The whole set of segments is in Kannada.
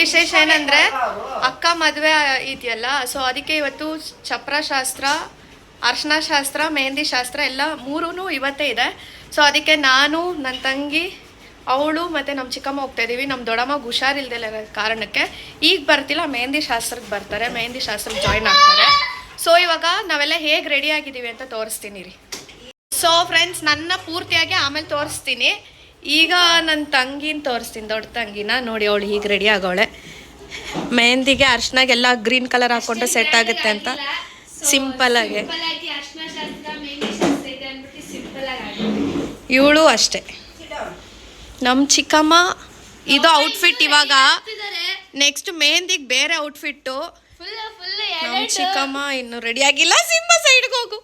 ವಿಶೇಷ ಏನಂದ್ರೆ ಅಕ್ಕ ಮದುವೆ ಇದೆಯಲ್ಲ ಸೊ ಅದಕ್ಕೆ ಇವತ್ತು ಚಪ್ರ ಶಾಸ್ತ್ರ ಅರ್ಶನ ಶಾಸ್ತ್ರ ಮೆಹಂದಿ ಶಾಸ್ತ್ರ ಎಲ್ಲ ಮೂರೂ ಇವತ್ತೇ ಇದೆ. ಸೊ ಅದಕ್ಕೆ ನಾನು ನನ್ನ ತಂಗಿ, ಅವಳು ಮತ್ತು ನಮ್ಮ ಚಿಕ್ಕಮ್ಮ ಹೋಗ್ತಾ ಇದೀವಿ. ನಮ್ಮ ದೊಡ್ಡಮ್ಮ ಹುಷಾರಿಲ್ದಿಲ್ಲ ಕಾರಣಕ್ಕೆ ಈಗ ಬರ್ತಿಲ್ಲ, ಮೆಹಂದಿ ಶಾಸ್ತ್ರಕ್ಕೆ ಬರ್ತಾರೆ, ಮೆಹಂದಿ ಶಾಸ್ತ್ರಕ್ಕೆ ಜಾಯ್ನ್ ಆಗ್ತಾರೆ. ಸೊ ಇವಾಗ ನಾವೆಲ್ಲ ಹೇಗೆ ರೆಡಿ ಆಗಿದ್ದೀವಿ ಅಂತ ತೋರಿಸ್ತೀನಿ ರೀ. ಸೊ ಫ್ರೆಂಡ್ಸ್ ನನ್ನ ಪೂರ್ತಿಯಾಗಿ ಆಮೇಲೆ ತೋರಿಸ್ತೀನಿ. ಈಗ ನನ್ನ ತಂಗಿನ ತೋರಿಸ್ತೀನಿ ದೊಡ್ಡ ತಂಗಿನ. ನೋಡಿ ಅವಳು ಹೀಗೆ ರೆಡಿ ಆಗೋಳೆ ಮೆಹಂದಿಗೆ ಅರ್ಶನಾಗೆಲ್ಲ ಗ್ರೀನ್ ಕಲರ್ ಹಾಕೊಂಡ್ರೆ ಸೆಟ್ ಆಗುತ್ತೆ ಅಂತ. ಸಿಂಪಲ್ ಆಗಿ. ಇವಳು ಅಷ್ಟೇ. ನಮ್ಮ ಚಿಕ್ಕಮ್ಮ ಇದು ಔಟ್ಫಿಟ್ ಇವಾಗ ನೆಕ್ಸ್ಟ್ ಮೆಹಂದಿಗೆ ಬೇರೆ ಔಟ್ಫಿಟ್ಟು ನಮ್ಮ ಚಿಕ್ಕಮ್ಮ ಇನ್ನು ರೆಡಿ ಆಗಿಲ್ಲ. ಸಿಂಹ ಸೈಡ್ಗೆ ಹೋಗು.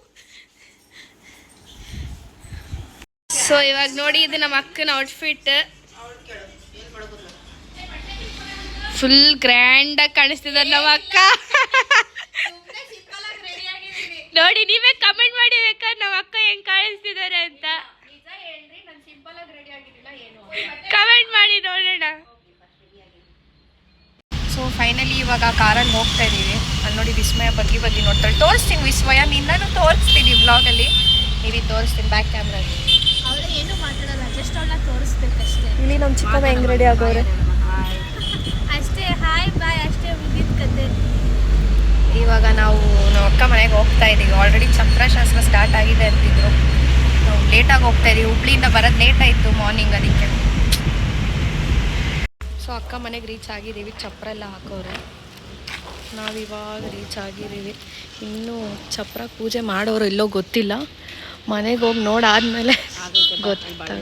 ಸೊ ಇವಾಗ ನೋಡಿ ಇದು ನಮ್ಮ ಅಕ್ಕನ ಔಟ್ಫಿಟ್ ಫುಲ್ ಗ್ರ್ಯಾಂಡ್ ಆಗಿ ಕಾಣಿಸ್ತಿದ್ದಾರೆ ನಮ್ಮ ಅಕ್ಕ. ನೋಡಿ, ನೀವೇ ಕಮೆಂಟ್ ಮಾಡಿ ಬೇಕಾದ್ರೆ ನಮ್ಮ ಅಕ್ಕ ಹೆಂಗ್ ಕಾಣಿಸ್ತಿದ್ದಾರೆ ಅಂತ. ಕಮೆಂಟ್ ಮಾಡಿ ನೋಡೋಣ. ಸೊ ಫೈನಲಿ ಇವಾಗ ಕಾರಲ್ಲಿ ಹೋಗ್ತಾ ಇದೀವಿ ಅಲ್ಲಿ ನೋಡಿ ವಿಸ್ಮಯ ಬಗ್ಗೆ ಬಗ್ಗೆ ನೋಡ್ತಾಳೆ ತೋರಿಸ್ತೀನಿ ವಿಸ್ಮಯ, ನಿನ್ನನ್ನು ತೋರಿಸ್ತೀನಿ ಬ್ಲಾಗಲ್ಲಿ ನೀವಿ ತೋರಿಸ್ತೀನಿ ಬ್ಯಾಕ್ ಏನು ತೋರಿಸ್ಬೇಕಷ್ಟೇ. ಇಲ್ಲಿ ನಮ್ಮ ಚಿಕ್ಕಮ್ಮ ಹೆಂಗ್ ರೆಡಿ ಆಗೋರೆ? ಅಷ್ಟೇ ಹಾಯ್ ಬಾಯ್ ಅಷ್ಟೇ ಮುಗಿದ ಕತೆ. ಇವಾಗ ನಾವು ನಮ್ಮ ಅಕ್ಕ ಮನೆಗೆ ಹೋಗ್ತಾ ಇದೀವಿ. ಆಲ್ರೆಡಿ ಚಪ್ರಶಾಸ್ತ್ರ ಸ್ಟಾರ್ಟ್ ಆಗಿದೆ ಅಂತಿದ್ರು. ನಾವು ಲೇಟಾಗಿ ಹೋಗ್ತಾ ಇದೀವಿ. ಹುಬ್ಳಿಯಿಂದ ಬರೋದು ಲೇಟ್ ಆಯಿತು ಮಾರ್ನಿಂಗ್ ಅದಕ್ಕೆ. ಸೊ ಅಕ್ಕ ಮನೆಗೆ ರೀಚ್ ಆಗಿದ್ದೀವಿ. ಚಪ್ರ ಎಲ್ಲ ಹಾಕೋರೆ. ನಾವಿವಾಗ ರೀಚ್ ಆಗಿದ್ದೀವಿ. ಇನ್ನೂ ಚಪ್ರ ಪೂಜೆ ಮಾಡೋರು ಇಲ್ಲೋ ಗೊತ್ತಿಲ್ಲ. ಮನೆಗೆ ಹೋಗಿ ನೋಡಾದ್ಮೇಲೆ ಗೊತ್ತಾಗುತ್ತೆ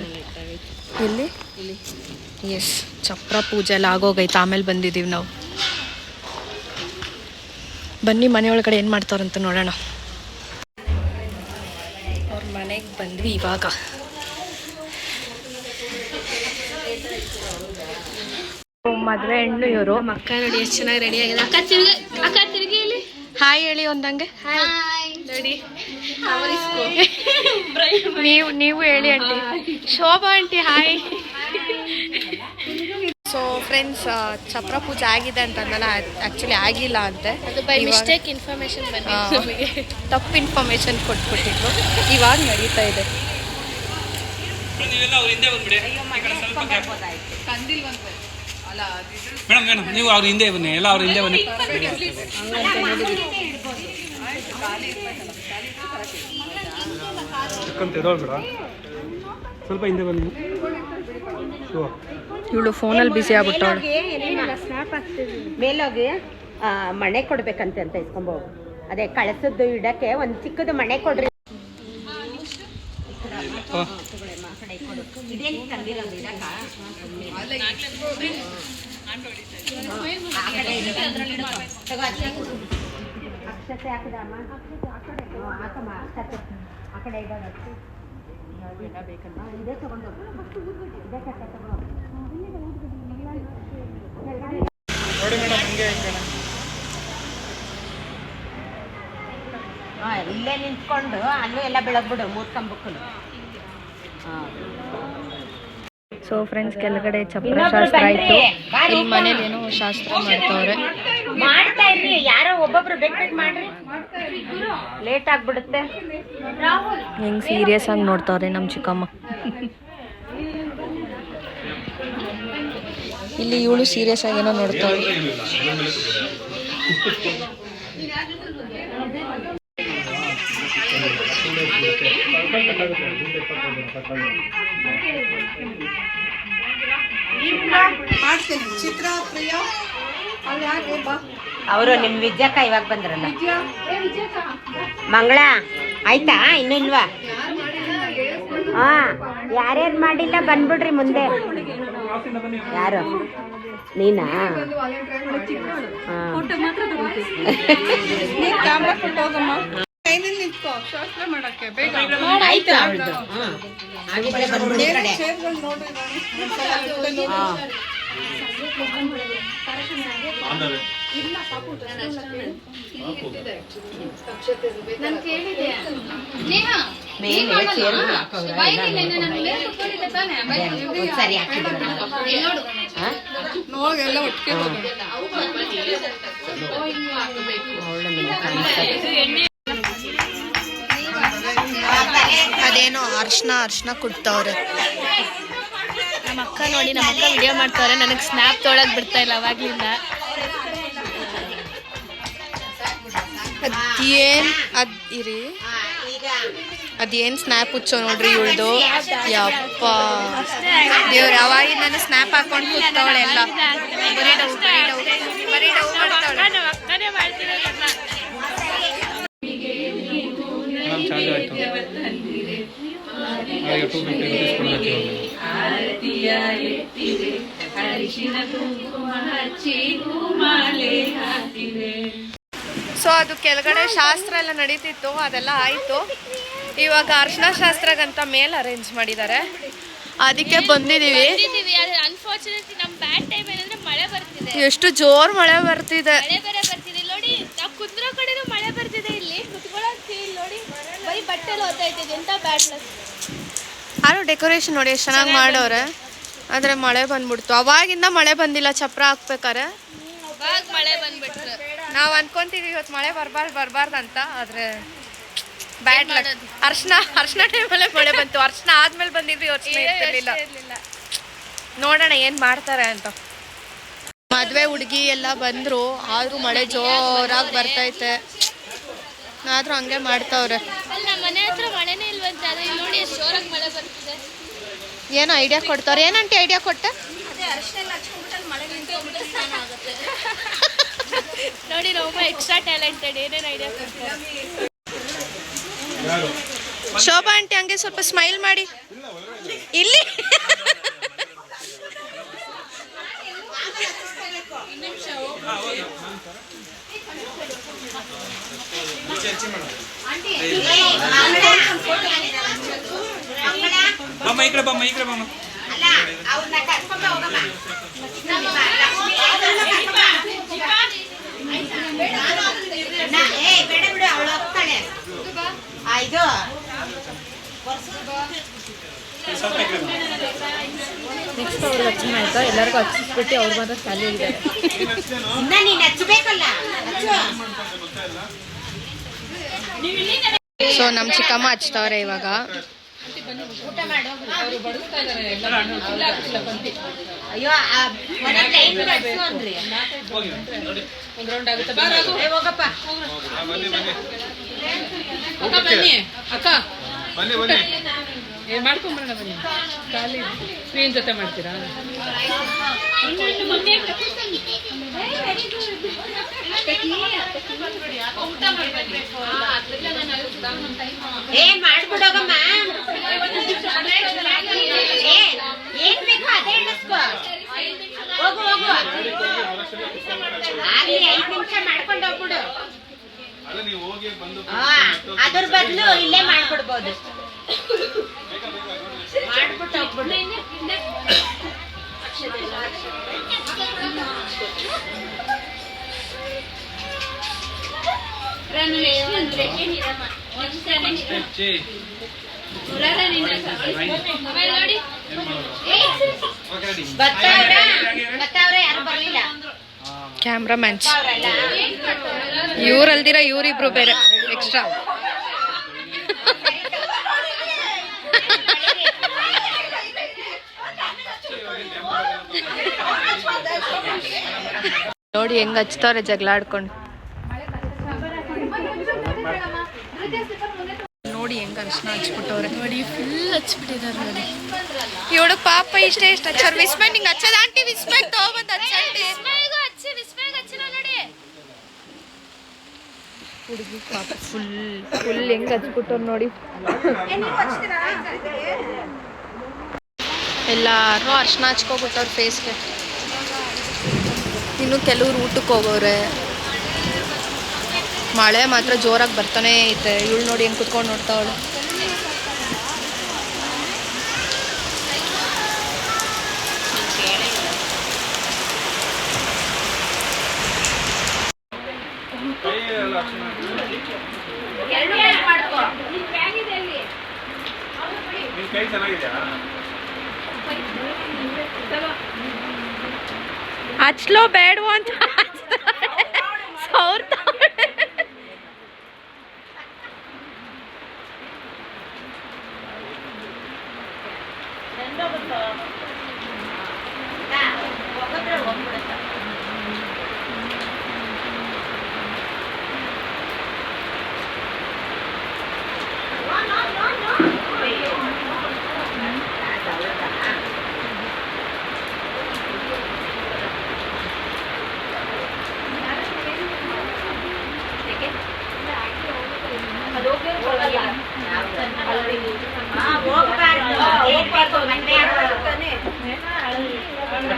ಇಲ್ಲಿ. ಎಸ್ ಚಪ್ರ ಪೂಜೆ ಎಲ್ಲ ಆಗೋಗೈತೆ ಆಮೇಲೆ ಬಂದಿದ್ದೀವಿ ನಾವು. ಬನ್ನಿ ಮನೆ ಒಳಗಡೆ ಏನು ಮಾಡ್ತಾರಂತ ನೋಡೋಣ. ಅವ್ರ ಮನೆಗೆ ಬಂದ್ವಿ ಇವಾಗ. ಮದುವೆ ಹೆಣ್ಣು ಇವರು. ಅಕ್ಕ ನೋಡಿ ಎಷ್ಟು ಚೆನ್ನಾಗಿ ರೆಡಿ ಆಗಿದೆ ಅಕ್ಕ ತಿರುಗಿ ಅಕ್ಕ ತಿರುಗಿ ಇಲ್ಲಿ. ಹಾಯ್ ಹೇಳಿ ಒಂದಂಗೆ. ಹಾಯ್ ನೋಡಿ ನೀವು ನೀವು ಹೇಳಿ aunty. Shobha aunty hi so friends ಚಪ್ರ ಪೂಜೆ ಆಗಿದೆ ಅಂತ ಅಂದಲ್ಲ ಆ್ಯಕ್ಚುಲಿ ಆಗಿಲ್ಲ ಅಂತೆ. ಅದು ಬೈ ಇವಾಗ- ಮಿಸ್ಟೇಕ್ ಇನ್ಫಾರ್ಮೇಶನ್ ತಪ್ಪು ಇನ್ಫಾರ್ಮೇಶನ್ ಕೊಟ್ಬಿಟ್ಟಿದ್ರು. ಇವಾಗ ನಡೀತಾ ಇದೆ. ಮೇಡಮ್ ಮೇಡಮ್ ನೀವು ಅವ್ರ ಹಿಂದೆ ಬನ್ನಿ ಎಲ್ಲ ಅವ್ರ ಹಿಂದೆ ಬನ್ನಿ. ಚಿಕ್ಕಂತ ಸ್ವಲ್ಪ ಹಿಂದೆ ಬನ್ನಿ. ಇವಳು ಫೋನಲ್ಲಿ ಬಿಸಿ ಆಗ್ಬಿಟ್ಟು ಮೇಲೋಗಿ ಮಣೆ ಕೊಡ್ಬೇಕಂತೆ ಅಂತ ಇಸ್ಕೊಂಬೋ ಅದೇ ಕಳಸದ್ದು ಇಡಕ್ಕೆ ಒಂದು ಚಿಕ್ಕದು ಮಣೆ ಕೊಡ್ರಿ. ಅಕ್ಷತೆ ಹಾಕಿದಮ್ಮ ಹಾಕಮ್ಮ ಅಕ್ಷತೆ ಆ ಕಡೆ ಇಡೋದು ಅಕ್ಷತೆ. ಹಾ, ಇದೇ ತಗೊಂಡು ಇದೇ ಕಟ್ಟೆ ತಗೋ ಹಾ ಇಲ್ಲೇ ನಿಂತ್ಕೊಂಡು ಅಲ್ಲೂ ಎಲ್ಲ ಬೆಳಗ್ಬಿಡು ಮೂರು ಕಂಬಕ್ಕೂ ಸೊ ಫ್ರೆಂಡ್ಸ್ ಕೆಳಗಡೆ ಚಪ್ಪರ ಶಾಸ್ತ್ರ ಆಯ್ತು. ಇಲ್ಲಿ ಮನೇಲಿ ಏನೋ ಶಾಸ್ತ್ರ ಮಾಡ್ತಾವ್ರೆ. ಮಾಡ್ತಾ ಇರ್ರಿ ಯಾರೋ ಒಬ್ಬೊಬ್ರು ಬೇಕ್ ಬೇಕ್ ಮಾಡ್ರಿ. ಲೇಟ್ ಆಗ್ಬಿಡುತ್ತೆ. ಹೆಂಗ್ ಸೀರಿಯಸ್ ಆಗಿ ನೋಡ್ತಾವ್ರೆ ನಮ್ಮ ಚಿಕ್ಕಮ್ಮ. ಇಲ್ಲಿ ಇವಳು ಸೀರಿಯಸ್ ಆಗಿ ಏನೋ ನೋಡ್ತಾವಳೆ. ಅವರು ನಿಮ್ ವಿದ್ಯಕ್ಕ ಇವಾಗ ಬಂದ್ರಲ್ಲ. ಮಂಗಳ ಆಯ್ತಾ? ಇನ್ನು ಇಲ್ವಾ? ಹಾ ಯಾರ್ಯಾರು ಮಾಡಿಲ್ಲ ಬಂದ್ಬಿಡ್ರಿ ಮುಂದೆ. ಯಾರು? ನೀನಾ. ಹಾಗಿದ್ರೆ ಅದೇನೋ ಅರ್ಶನ ಅರ್ಶನ ಕೊಡ್ತಾವ್ರೆ ನಮ್ಮ ಅಕ್ಕ ನೋಡಿ ನಮ್ಮ ಅಕ್ಕ ವಿಡಿಯೋ ಮಾಡ್ತಾರೆ ನನಗೆ ಸ್ನ್ಯಾಪ್ ತೊಳಕ್ ಬಿಡ್ತಾ ಇಲ್ಲ ಅವಾಗ್ಲಿಂದ. ಅದೇನ್ ಅದ್ ಇರಿ. ಅದೇನ್ ಸ್ನ್ಯಾಪ್ ಹುಚ್ಚೋ ನೋಡ್ರಿ ಇವಳ್ದು? ಯಪ್ಪ. ದೇವ್ರ ಅವಾಗಿಂದ ನಾನು ಸ್ನ್ಯಾಪ್ ಹಾಕೊಂಡು ಕೂತವಳೆ ಎಲ್ಲ. ಬರೀ ಡೌ ಬರೀ ಡೌ ಬರೀ ಡೌ ಮಾಡ್ತಾವಳೆ ಟೂ ಫಿಫ್ಟಿ ರುಪೀಸ್ ಕೊಡಬೇಕು ಸೊ ಅದು ಕೆಳಗಡೆ ಶಾಸ್ತ್ರ ಎಲ್ಲ ನಡೀತಿತ್ತು ಅದೆಲ್ಲ ಆಯಿತು. ಇವಾಗ ಅರ್ಶನ ಶಾಸ್ತ್ರಗಂತ ಮೇಲ್ ಅರೇಂಜ್ ಮಾಡಿದ್ದಾರೆ. ಅದಕ್ಕೆ ಬಂದಿದ್ದೀವಿ. ಅನ್ಫಾರ್ಚುನೇಟ್ಲಿ ನಮ್ಮ ಬ್ಯಾಡ್ ಟೈಮ್ ಏನಂದ್ರೆ ಮಳೆ ಬರ್ತಿದೆ. ಎಷ್ಟು ಜೋರ್ ಮಳೆ ಬರ್ತಿದೆ. ಮಳೆ ಬೇರೆ ಬರ್ತಿದೆ. ಇಲ್ಲಿ ನೋಡಿ ನಾವು ಕುಂದ್ರೋ ಕಡೆನೂ ಮಳೆ ಬರ್ತಿದೆ ಇಲ್ಲಿ. ಕುತ್ಕೊಳ್ಳೋಕೆ ಇಲ್ಲಿ ನೋಡಿ. ಬರೀ ಬಟ್ಟೆ ಓದ್ತಾ ಇದ್ದೀವಿ ಎಂತ ಬ್ಯಾಡ್ ಲಕ್ ಆದ್ರೂ ಡೆಕೋರೇಷನ್ ನೋಡಿ ಎಷ್ಟು ಚೆನ್ನಾಗಿ ಮಾಡೋರೆ. ಆದರೆ ಮಳೆ ಬಂದ್ಬಿಡ್ತು. ಅವಾಗಿಂದ ಮಳೆ ಬಂದಿಲ್ಲ ಚಪ್ರ ಹಾಕ್ಬೇಕಾರೆ. ಮಳೆ ಬಂದ್ಬಿಟ್ರು. ನಾವು ಅನ್ಕೊಂತೀವಿ ಇವತ್ತು ಮಳೆ ಬರಬಾರ್ದು ಬರಬಾರ್ದು ಅಂತ ಆದರೆ ಬ್ಯಾಡ್ ಲಕ್ ಅರ್ಶನ ಅರ್ಶನ ಟೈಮಲ್ಲೇ ಮಳೆ ಬಂತು. ಅರ್ಶನ ಆದ್ಮೇಲೆ ಬಂದಿದ್ವಿ ಇವತ್ತು ಇರ್ತಿರ್ಲಿಲ್ಲ. ನೋಡೋಣ ಏನು ಮಾಡ್ತಾರೆ ಅಂತ. ಮದುವೆ ಹುಡುಗಿ ಎಲ್ಲ ಬಂದರು ಆದರೂ ಮಳೆ ಜೋರಾಗಿ ಬರ್ತೈತೆ ಆದರೂ ಹಂಗೆ ಮಾಡ್ತಾವ್ರೆ ಅಲ್ಲಿ ನಮ್ಮ ಮನೆ ಹತ್ರ ಇಲ್ಲಿ ನೋಡಿ ಎಷ್ಟು ಜೋರಾಗಿ ಮಳೆ ಬರ್ತಿದೆ. ಏನು ಐಡಿಯಾ ಕೊಡ್ತಾರೆ. ಏನಂತ ಐಡಿಯಾ ಕೊಟ್ಟೆ? ನೋಡಿ ನಮ್ಮಮ್ಮ ಎಕ್ಸ್ಟ್ರಾ ಟ್ಯಾಲೆಂಟೆಡ್ ಏನೇನು ಐಡಿಯಾ ಕೊಡ್ತಾರೆ. ಶೋಭಾ ಆಂಟಿ ಹಂಗೆ ಸ್ವಲ್ಪ ಸ್ಮೈಲ್ ಮಾಡಿ. ಇಲ್ಲಿ. ಬಮ್ಮ ಈ ಕಡೆ ಬಮ್ಮ ಈ ಕಡೆ ಬಮ್ಮ. ಅಲ್ಲ ಅವ್ರನ್ನ ಕರ್ಕೊಂಡ ಹೋಗಮ್ಮ. ನಾ- ಏ ಬೇಡ ಬಿಡು ಅವಳು ಹೋಗ್ತಾಳೆ. ಇದು. ನೆಕ್ಸ್ಟ್ ಅವ್ರು ಲಕ್ಷ್ಮಿ ಆಯ್ತಾ? ಎಲ್ಲರಿಗೂ ಹಚ್ಚಿಸ್ಬಿಟ್ಟು ಅವ್ರು ಮಾತ್ರ ಖಾಲಿ ಇದೆ ಇನ್ನ ನೀನ್ ಹಚ್ಬೇಕಲ್ಲ ಹಚ್ಚು. ಸೊ ನಮ್ಮ ಚಿಕ್ಕಮ್ಮ ಹಚ್ತಾವ್ರೆ ಇವಾಗ. ಅಕ್ಕ ಬನ್ನಿ ಅಕ್ಕ ಬನ್ನಿ ಬನ್ನಿ ಏ ಮಾಡ್ಕೊಂಬರೋಣ ಬನ್ನಿ. ಖಾಲಿ ಸ್ಕ್ರೀನ್ ಜೊತೆ ಮಾಡ್ತೀರಾ? ಮಾಡ್ಬಿಡೋಗಮ್ಮ ಏನ್ ಬೇಕೋ ಅದೇ ಇಳಿಸ್ಕೋ ಹೋಗು ಹೋಗು. ಆಗ್ಲಿ ಐದ್ ನಿಮಿಷ ಮಾಡ್ಕೊಂಡು ಹೋಗ್ಬಿಡು. ಅಲ್ಲ ನೀವು ಹೋಗಿ ಬಂದು ಆ, ಅದ್ರ ಬದಲು ಇಲ್ಲೇ ಮಾಡ್ಬಿಡ್ಬೋದು. ಕ್ಯಾಮ್ರಾಮ್ಯಾನ್ಸ್ ಅವ್ರಲ್ಲ ಇವ್ರಲ್ದಿರ ಇವರಿಬ್ರು ಬೇರೆ. ಎಕ್ಸ್ಟ್ರಾ ನೋಡಿ ಹೆಂಗ್ ಹಚ್ತವ್ರೆ ಜಗಳ ಆಡ್ಕೊಂಡು. ನೋಡಿ ಹೆಂಗ್ ಅರ್ಶನ ಹಚ್ಬಿಟ್ಟವ್ರೆ. ನೋಡಿ ಫುಲ್ ಹಚ್ಬಿಟ್ಟಿದ್ದಾರೆ ನೋಡಿ. ಇವಳು ಪಾಪ ಇಷ್ಟೇ ಇಷ್ಟ ಹಚ್ಚಾರ ವಿಸ್ಮಯ್ ನಿಂಗೆ ಹಚ್ಚದ? ಆಂಟಿ ವಿಸ್ಮಯ್ ತಗೊಂಡ್ ಹಚ್ಚಿ ಹುಡುಗಿ ಪಾಪ ಫುಲ್ ಹೆಂಗ್ ಹಚ್ಬಿಟ್ಟವ್ರು ನೋಡಿ. ಎಲ್ಲಾರು ಅರ್ಶನ ಹಚ್ಕೊಬಿಟ್ಟವ್ರ ಫೇಸ್ಗೆ ಇನ್ನು ಕೆಲವ್ರು ಊಟಕ್ಕೆ ಹೋಗೋರೆ. ಮಳೆ ಮಾತ್ರ ಜೋರಾಗಿ ಬರ್ತಾನೆ ಐತೆ. ಇವಳು ನೋಡಿ ಏನು ಕುತ್ಕೊಂಡು ನೋಡ್ತಾವಳು ಕೈ ಚೆನ್ನಾಗಿದೆಯಾ? ಹಚ್ಲೋ ಬೇಡವೋ ಅಂತ ಸಾವಿರ ಹೋಗಿದ್ರೆ ಹೋಗ್ಬಿಡುತ್ತೆ ಹೋಗ್ಬಾರ್ದು ಹೋಗ್ಬಾರ್ದು ಮನೆ ಆಗ್ತಾನೆ ಹಾ, ನೋಡಿ ಇಲ್ಲೇ ಅದನ್ನ ಧೃತಿ ಅಕ್ಷತೆ ಹಾಕ್ಬೇಕು ಯಾಕೆ ಅರ್ಶಿನ ಬೇರೆ ಮಾಮೂಲಿ ಅರ್ಶಿನ ಹ್ಮ್, ಅದೇ ಇದ್ ನೋಡ್ರಿ ಇದು ಎಷ್ಟು ಚೆನ್ನಾಗಿ ಅಂಟ ಇತ್ತು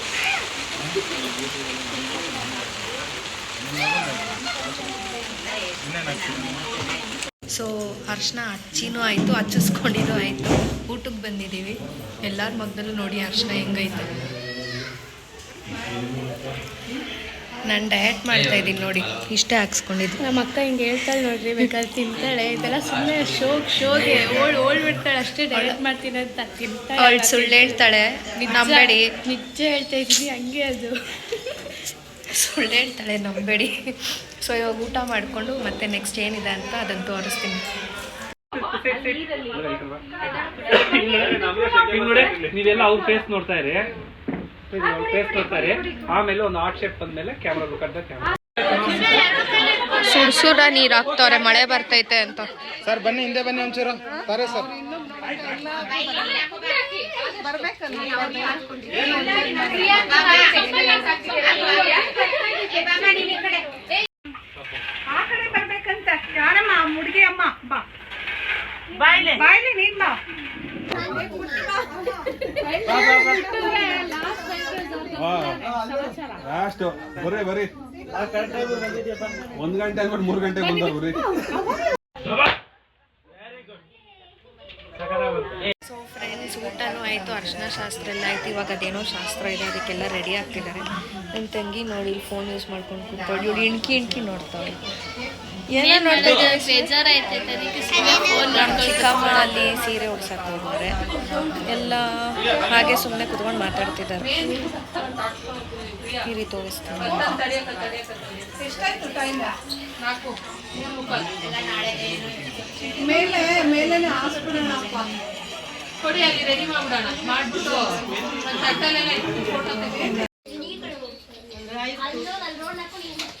ಸೊ ಅರ್ಶನ ಹಚ್ಚಿನೂ ಆಯಿತು ಹಚ್ಚಿಸ್ಕೊಂಡಿದ್ದು ಆಯಿತು. ಊಟಕ್ಕೆ ಬಂದಿದ್ದೀವಿ. ಎಲ್ಲರ ಮಗದಲ್ಲೂ ನೋಡಿ ಅರ್ಶನ ಹೆಂಗೈತೆ. ನಾನು ಡಯಟ್ ಮಾಡ್ತಾ ಇದ್ದೀನಿ ನೋಡಿ. ಇಷ್ಟೇ ಹಾಕ್ಸ್ಕೊಂಡಿದ್ದು. ನಮ್ಮ ಅಕ್ಕ ಹಿಂಗೆ ಹೇಳ್ತಾಳೆ ನೋಡ್ರಿ ಬೇಕಾದ್ರೆ ತಿಂತಾಳೆ. ಇದೆಲ್ಲ ಸುಮ್ಮನೆ ಶೋಕ್ ಶೋಗೆ ಓಳ್ ಓಳ್ ಬಿಡ್ತಾಳೆ ಅಷ್ಟೇ ಡಯಟ್ ಮಾಡ್ತೀನಿ ಅಂತ ತಿಂತಾಳೆ. ಅವಳು ಸುಳ್ಳು ಹೇಳ್ತಾಳೆ. ನಂಬೇಡಿ. ನಿಜ ಹೇಳ್ತಾ ಇದ್ದೀನಿ ಹಂಗೆ ಅದು. ಸುಳ್ಳು ಹೇಳ್ತಾಳೆ ನಂಬೇಡಿ. ಸೊ ಇವಾಗ ಊಟ ಮಾಡಿಕೊಂಡು ಮತ್ತೆ ನೆಕ್ಸ್ಟ್ ಏನಿದೆ ಅಂತ ಅದನ್ನು ತೋರಿಸ್ತೀನಿ. ನೀವೆಲ್ಲ ಅವ್ರ ಫೇಸ್ ನೋಡ್ತಾ ಇರಿ. ಆಮೇಲೆ ಒಂದು ಆರ್ಟ್ ಶೇಪ್ ಬಂದ್ಮೇಲೆ ಕ್ಯಾಮ್ರಾ ಬೇಕಾದ ಕ್ಯಾಮ್ರಾ ಸುಡ್ ಸುಡ ನೀರು ಹಾಕ್ತವ್ರೆ ಮಳೆ ಬರ್ತೈತೆ ಅಂತ. ಸರ್ ಬನ್ನಿ ಹಿಂದೆ ಬನ್ನಿ ಒಂಚೂರು. ಸರಿ ಸರ್. ಆ ಕಡೆ ಬರ್ಬೇಕಂತ. ಯಾರಮ್ಮ ಹುಡುಗಿ ಅಮ್ಮ ಬಾ. ಬಾಯ್ಲೆ. ಬಾಯ್ಲೆ ನೀನ್ ಬಾ. ಲಾಸ್ಟ್ ಬರ್ರಿ ಬರ್ರಿ ಒಂದ್ ಗಂಟೆ ಆಗ್ಬಿಟ್ಟು ಮೂರ್ ಗಂಟೆ ಬಂದ ಬರ್ರಿ ಸೊ ಫ್ರೆಂಡ್ಸ್ ಊಟನೂ ಆಯಿತು, ಅರ್ಶನ ಶಾಸ್ತ್ರ ಎಲ್ಲ ಆಯ್ತು. ಇವಾಗ ಅದೇನೋ ಶಾಸ್ತ್ರ ಇದೆ, ಅದಕ್ಕೆಲ್ಲ ರೆಡಿ ಆಗ್ತಿದ್ದಾರೆ. ನನ್ನ ತಂಗಿ ನೋಡಿ ಫೋನ್ ಯೂಸ್ ಮಾಡ್ಕೊಂಡು ಕೂತ್ಕೊಂಡು ಇಣ್ಕಿ ಇಣ್ಕಿ ನೋಡ್ತಾಳೆ. ಏನೋ ಚಿಕ್ಕಮ್ಮನಲ್ಲಿ ಸೀರೆ ಉಡ್ಸಕ್ಕೆ ಹೋಗೋರೆ ಎಲ್ಲ ಹಾಗೆ ಸುಮ್ಮನೆ ಕುತ್ಕೊಂಡು ಮಾತಾಡ್ತಿದ್ದಾರೆ. ಈ ರೀತಿ ಆಗ್ತದೆ ಅರ್ಶಿನ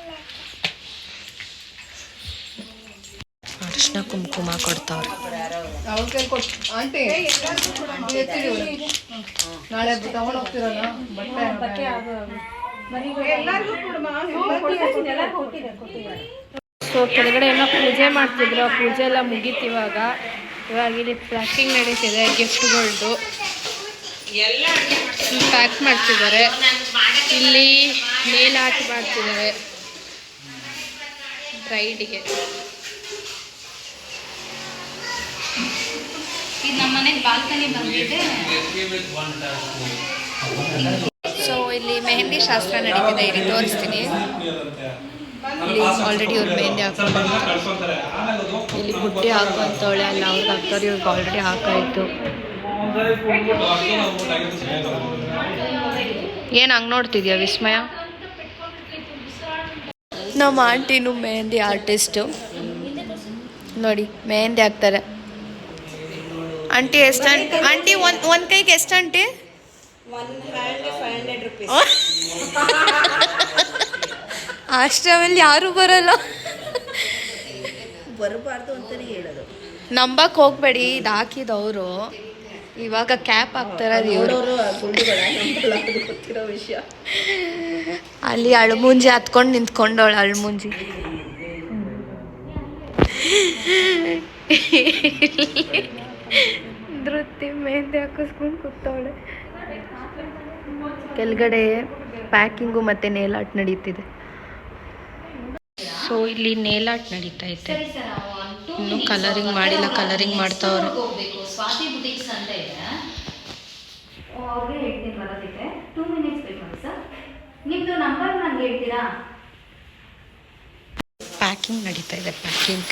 ತಗೊಂಡು ಕುಂಕುಮ ಬಟ್ಟೆ ಸೊ ಕೆಳಗಡೆ ಎಲ್ಲ ಪೂಜೆ ಮಾಡ್ತಿದ್ರು. ಆ ಪೂಜೆ ಎಲ್ಲ ಮುಗೀತು ಇವಾಗ ಇವಾಗ ಇಲ್ಲಿ ಪ್ಯಾಕಿಂಗ್ ನಡೀತಿದೆ ಗಿಫ್ಟ್ಗಳ್ದು. ಪ್ಯಾಕ್ ಮಾಡ್ತಿದ್ದಾರೆ. ಇಲ್ಲಿ ಮೇಲಾಟ ಮಾಡ್ತಿದ್ದಾರೆ. ಬ್ರೈಡಿಗೆ ಇದು ನಮ್ಮ ಮನೆ ಬಾಲ್ಕನಿ ಬಂದಿದೆ. ಸೊ ಇಲ್ಲಿ ಮೆಹಂದಿ ಶಾಸ್ತ್ರ ನಡೀತಿದೆ ಇಲ್ಲಿ ತೋರಿಸ್ತೀನಿ. ಇಲ್ಲಿ ಆಲ್ರೆಡಿ ಇವ್ರು ಮೆಹಂದಿ ಹಾಕ್ತಾರೆ. ಇಲ್ಲಿ ಬುಟ್ಟಿ ಹಾಕೊಂತವಳೆ ಅಲ್ಲ ಅವ್ರಿಗೆ ಹಾಕ್ತಾರೆ ಇವ್ರಿಗೆ ಆಲ್ರೆಡಿ ಹಾಕಾಯ್ತು. ಏನು ಹಂಗೆ ನೋಡ್ತಿದ್ಯಾ ವಿಸ್ಮಯ? ನಮ್ಮ ಆಂಟಿನೂ ಮೆಹಂದಿ ಆರ್ಟಿಸ್ಟು ನೋಡಿ ಮೆಹಂದಿ ಹಾಕ್ತಾರೆ. ಆಂಟಿ ಎಷ್ಟು ಆಂಟಿ ಒಂದು ಒಂದು ಕೈಗೆ ಎಷ್ಟು ಆಂಟಿ ಆಶ್ರಮಲ್ಲಿ ಯಾರು ಬರಲ್ಲ. ಬರಬಾರ್ದು ಅಂತಾನೆ ಹೇಳೋದು. ನಂಬಕ್ ಹೋಗ್ಬೇಡಿ ಇದು ಹಾಕಿದವರು. ಇವಾಗ ಕ್ಯಾಪ್ ಹಾಕ್ತಾರ ಗೊತ್ತಿರೋ ವಿಷಯ. ಅಲ್ಲಿ ಅಳ್ಮುಂಜಿ ಹತ್ಕೊಂಡು ನಿಂತ್ಕೊಂಡವಳು ಅಳ್ಮುಂಜಿ. ಧೃತಿ ಮೆಹಂದಿ ಹಾಕಿಸ್ಕೊಂಡು ಕೂತವಳೆ. ಕೆಳಗಡೆ ಪ್ಯಾಕಿಂಗು ಮತ್ತು ನೇಲ್ ಆರ್ಟ್ ನಡೀತಿದೆ. ಸೊ ಇಲ್ಲಿ ನೇಲ್ ಆರ್ಟ್ ನಡೀತಾ ಐತೆ ಇನ್ನು ಕಲರಿಂಗ್ ಮಾಡಿಲ್ಲ ಕಲರಿಂಗ್ ಮಾಡ್ತಾವ್ರೆ ಹೋಗ್ಬೇಕು ಸ್ವಾತಿ ಬುಟಿಕ್ಸ್ ಅಂತ ಇದೆ. ಅವ್ರಿಗೆ ಹೇಳ್ತೀನಿ ಬರೋದಕ್ಕೆ. ಟೂ ಮಿನಿಟ್ಸ್ ಬೇಕು ಸರ್. ನಿಮ್ಮದು ನಂಬರ್ ನನಗೆ ಹೇಳ್ತೀರಾ? ಪ್ಯಾಕಿಂಗ್ ನಡೀತಾ ಇದೆ ಪ್ಯಾಕಿಂಗ್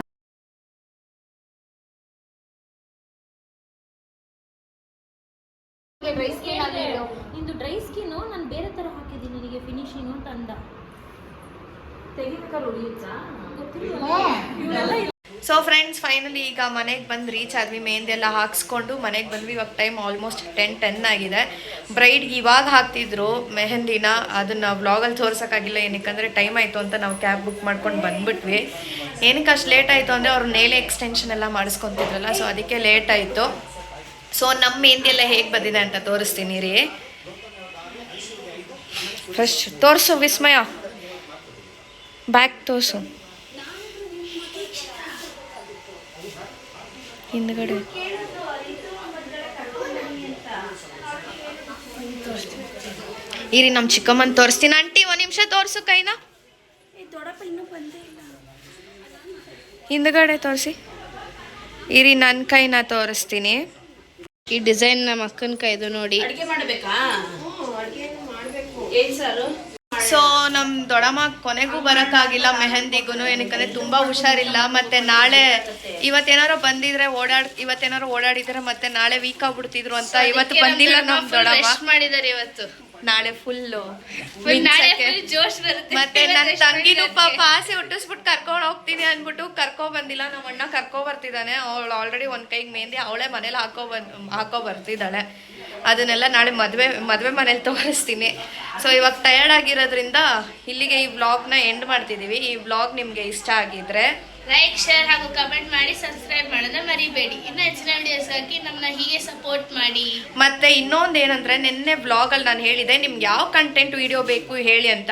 ನಿಂದು ಡ್ರೈ ಸ್ಕಿನ್ನು ನಾನು ಬೇರೆ ಥರ ಹಾಕಿದ್ದೀನಿ ನಿನಗೆ ಫಿನಿಶಿಂಗು ಅಂತ ಅಂದ. ಸೊ ಫ್ರೆಂಡ್ಸ್ ಫೈನಲಿ ಈಗ ಮನೆಗೆ ಬಂದು ರೀಚ್ ಆದ್ವಿ. ಮೆಹಂದಿ ಎಲ್ಲ ಹಾಕ್ಸ್ಕೊಂಡು ಮನೆಗೆ ಬಂದ್ವಿ. ಇವಾಗ ಟೈಮ್ ಆಲ್ಮೋಸ್ಟ್ ಟೆನ್ ಟೆನ್ ಆಗಿದೆ. ಬ್ರೈಡ್ಗೆ ಇವಾಗ ಹಾಕ್ತಿದ್ರು ಮೆಹಂದಿನ ಅದನ್ನ ವ್ಲಾಗಲ್ಲಿ ತೋರ್ಸೋಕ್ಕಾಗಿಲ್ಲ. ಏನಕ್ಕಂದರೆ ಟೈಮ್ ಆಯಿತು ಅಂತ ನಾವು ಕ್ಯಾಬ್ ಬುಕ್ ಮಾಡ್ಕೊಂಡು ಬಂದ್ಬಿಟ್ವಿ. ಏನಕ್ಕೆ ಅಷ್ಟು ಲೇಟ್ ಆಯಿತು ಅಂದರೆ ಅವ್ರು ನೇಲೆ ಎಕ್ಸ್ಟೆನ್ಷನ್ ಎಲ್ಲ ಮಾಡಿಸ್ಕೊತಿದ್ರಲ್ಲ ಸೊ ಅದಕ್ಕೆ ಲೇಟ್ ಆಯಿತು. ಸೊ ನಮ್ಮ ಮೆಹಂದಿ ಎಲ್ಲ ಹೇಗೆ ಬಂದಿದೆ ಅಂತ ತೋರಿಸ್ತೀನಿ ರೀ. ಫ್ರೆಶ್ ತೋರಿಸು ವಿಸ್ಮಯ. ಬ್ಯಾಕ್ ತೋರಿಸು. ಹಿಂದ್ಗಡೆ. ಇರಿ ನಮ್ಮ ಚಿಕ್ಕಮ್ಮನ ತೋರಿಸ್ತೀನಿ. ಆಂಟಿ ಒಂದು ನಿಮಿಷ ತೋರಿಸು ಕೈನ. ಹಿಂದ್ಗಡೆ ತೋರಿಸಿ. ಇರಿ ನನ್ನ ಕೈನ ತೋರಿಸ್ತೀನಿ. ಈ ಡಿಸೈನ್ ನಮ್ಮ ಅಕ್ಕನ ಕೈದು ನೋಡಿ. ಅಡುಗೆ ಮಾಡಬೇಕಾ? ಏನ್ ಸಾರು ಸೊ ನಮ್ಮ ದೊಡಮ್ಮ ಕೊನೆಗೂ ಬರೋಕ್ಕಾಗಿಲ್ಲ ಮೆಹಂದಿಗೂ ಏನಕ್ಕಂದ್ರೆ ತುಂಬ ಹುಷಾರಿಲ್ಲ. ಮತ್ತೆ ನಾಳೆ ಇವತ್ತೇನಾರು ಬಂದಿದ್ರೆ ಓಡಾಡ್ ಇವತ್ತೇನಾರು ಓಡಾಡಿದ್ರೆ ಮತ್ತೆ ನಾಳೆ ವೀಕ್ ಆಗ್ಬಿಡ್ತಿದ್ರು ಅಂತ ಇವತ್ತು ಬಂದಿಲ್ಲ ನಮ್ಮ ದೊಡಮ್ಮ ಮಾಡಿದ್ದಾರೆ ಇವತ್ತು. ನಾಳೆ ಫುಲ್ಲು full ಜೋಶ್ ಬರುತ್ತೆ. ಮತ್ತೆ ನನ್ನ ತಂಗಿನೂ ಪಾಪ ಆಸೆ ಹುಟ್ಟಿಸ್ಬಿಟ್ಟು ಕರ್ಕೊಂಡು ಹೋಗ್ತೀನಿ ಅಂದ್ಬಿಟ್ಟು ಕರ್ಕೊ ಬಂದಿಲ್ಲ. ನಮ್ಮ ಅಣ್ಣ ಕರ್ಕೊ ಬರ್ತಿದ್ದಾನೆ. ಅವಳು ಆಲ್ರೆಡಿ ಒಂದ್ ಕೈಗೆ ಮೆಹಂದಿ ಅವಳೇ ಮನೇಲಿ ಹಾಕೋ ಬಂದ್ ಹಾಕೋ ಬರ್ತಿದ್ದಾಳೆ. ಅದನ್ನೆಲ್ಲ ನಾಳೆ ಮದ್ವೆ ಮದ್ವೆ ಮನೇಲಿ ತೋರಿಸ್ತೀನಿ. ಸೊ ಇವಾಗ ಟಯರ್ಡ್ ಆಗಿರೋದ್ರಿಂದ ಇಲ್ಲಿಗೆ ಈ ವ್ಲಾಗ್ನ ಎಂಡ್ ಮಾಡ್ತಿದ್ದೀವಿ ಈ ವ್ಲಾಗ್ ನಿಮಗೆ ಇಷ್ಟ ಆಗಿದ್ರೆ ಲೈಕ್ ಶೇರ್ ಹಾಗೂ ಕಮೆಂಟ್ ಮಾಡಿ ಸಬ್ಸ್ಕ್ರೈಬ್ ಮಾಡೋದನ್ನ ಮರಿಬೇಡಿ. ಇನ್ನು ಹೆಚ್ಚಿನ ವಿಡಿಯೋಸ್ಗಾಗಿ ನಮ್ಮನ್ನ ಹೀಗೆ ಸಪೋರ್ಟ್ ಮಾಡಿ. ಮತ್ತೆ ಇನ್ನೊಂದು ಏನಂದ್ರೆ ನಿನ್ನೆ ವ್ಲಾಗಲ್ಲಿ ನಾನು ಹೇಳಿದೆ ನಿಮ್ಗೆ ಯಾವ ಕಂಟೆಂಟ್ ವಿಡಿಯೋ ಬೇಕು ಹೇಳಿ ಅಂತ.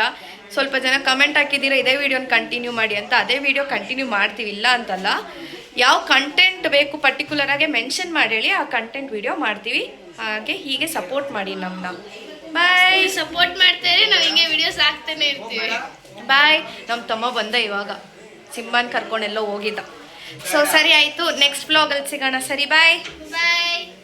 ಸ್ವಲ್ಪ ಜನ ಕಮೆಂಟ್ ಹಾಕಿದ್ದೀರಾ ಇದೇ ವಿಡಿಯೋನ ಕಂಟಿನ್ಯೂ ಮಾಡಿ ಅಂತ. ಅದೇ ವಿಡಿಯೋ ಕಂಟಿನ್ಯೂ ಮಾಡ್ತೀವಿ ಇಲ್ಲ ಅಂತಲ್ಲ. ಯಾವ ಕಂಟೆಂಟ್ ಬೇಕು ಪರ್ಟಿಕ್ಯುಲರ್ ಆಗಿ ಮೆನ್ಷನ್ ಮಾಡಿ ಹೇಳಿ ಆ ಕಂಟೆಂಟ್ ವಿಡಿಯೋ ಮಾಡ್ತೀವಿ. ಹಾಗೆ ಹೀಗೆ ಸಪೋರ್ಟ್ ಮಾಡಿ ನಮ್ಮನ್ನ ಬಾಯ್ ಸಪೋರ್ಟ್ ಮಾಡ್ತಾರೆ ನಾವು ಹಿಂಗೆ ವಿಡಿಯೋಸ್ ಹಾಕ್ತಾನೆ ಇರ್ತೀವಿ. ಬಾಯ್ ನಮ್ಮ ತಮ್ಮ ಬಂದ ಇವಾಗ. ಸಿಂಬಾನ್ ಕರ್ಕೊಂಡೆಲ್ಲೋ ಹೋಗಿದ್ದ. ಸೊ ಸರಿ ಆಯಿತು. ನೆಕ್ಸ್ಟ್ ಬ್ಲಾಗಲ್ಲಿ ಸಿಗೋಣ. ಸರಿ ಬಾಯ್ ಬಾಯ್